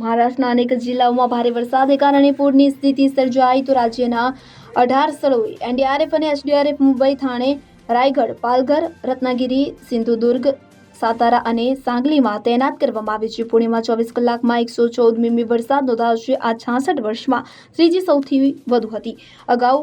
મહારાષ્ટ્રના અનેક જિલ્લાઓમાં ભારે વરસાદને કારણે પૂરની સ્થિતિ સર્જાઈ તો રાજ્યના અઢાર સ્થળોએ એનડીઆરએફ અને એસડીઆરએફ મુંબઈ, થાણે, રાયગઢ, પાલઘર, રત્નાગિરી, સિંધુદુર્ગ, સાતારા અને સાંગલીમાં તૈનાત કરવામાં આવી છે. પુણેમાં ચોવીસ કલાકમાં એકસો ચૌદ મીમી વરસાદ નોંધાયો છે. આ છાસઠ વર્ષમાં ત્રીજી સૌથી વધુ હતી. અગાઉ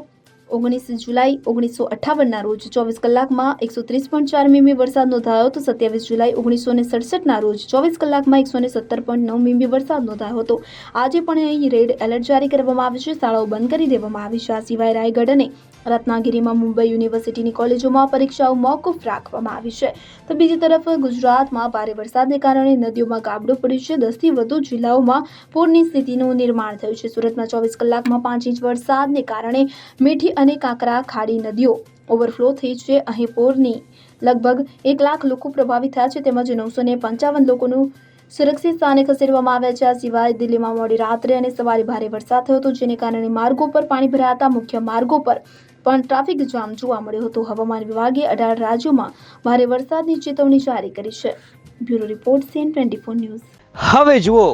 ઓગણીસ જુલાઈ ઓગણીસો અઠાવનના રોજ ચોવીસ કલાકમાં એકસો ત્રીસ પોઈન્ટ ચાર મીમી વરસાદ નોંધાયો હતો. સત્યાવીસ જુલાઈ ઓગણીસો ને સડસઠના રોજ ચોવીસ કલાકમાં એકસો ને સત્તર પોઈન્ટ નવ મીમી વરસાદ નોંધાયો હતો. આજે પણ અહીં રેડ એલર્ટ જારી કરવામાં આવ્યું છે. શાળાઓ બંધ કરી દેવામાં આવી છે. આ સિવાય રાયગઢ અને રત્નાગીરીમાં મુંબઈ યુનિવર્સિટીની કોલેજોમાં પરીક્ષાઓ મોકૂફ રાખવામાં આવી છે. તો બીજી તરફ ગુજરાતમાં ભારે વરસાદને કારણે નદીઓમાં ગાબડું પડ્યું છે. દસથી વધુ જિલ્લાઓમાં પૂરની સ્થિતિનું નિર્માણ થયું છે. સુરતમાં ચોવીસ કલાકમાં પાંચ ઇંચ વરસાદને કારણે મીઠી અને કાંકરા ખાડી નદીઓ. ઓવરફ્લો થઈ છે અહીં પૂરની. લગભગ એક લાખ લોકો પ્રભાવિત થયા છે તેમજ નવસો ને પંચાવન લોકોનું સુરક્ષિત સ્થાને ખસેડવામાં આવ્યા છે. આ સિવાય દિલ્હીમાં મોડી રાત્રે અને સવારે ભારે વરસાદ થયો હતો, જેને કારણે માર્ગો પર પાણી ભરાયા હતા. મુખ્ય માર્ગો પર પણ ટ્રાફિક જામ જોવા મળ્યો હતો. હવામાન વિભાગે અઢાર રાજ્યોમાં ભારે વરસાદની ચેતવણી જારી કરી છે. Bureau report CN twenty four news. હવે જુઓ,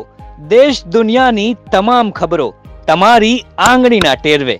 દેશ દુનિયાની તમામ ખબરો તમારી આંગળીના ટેરવે.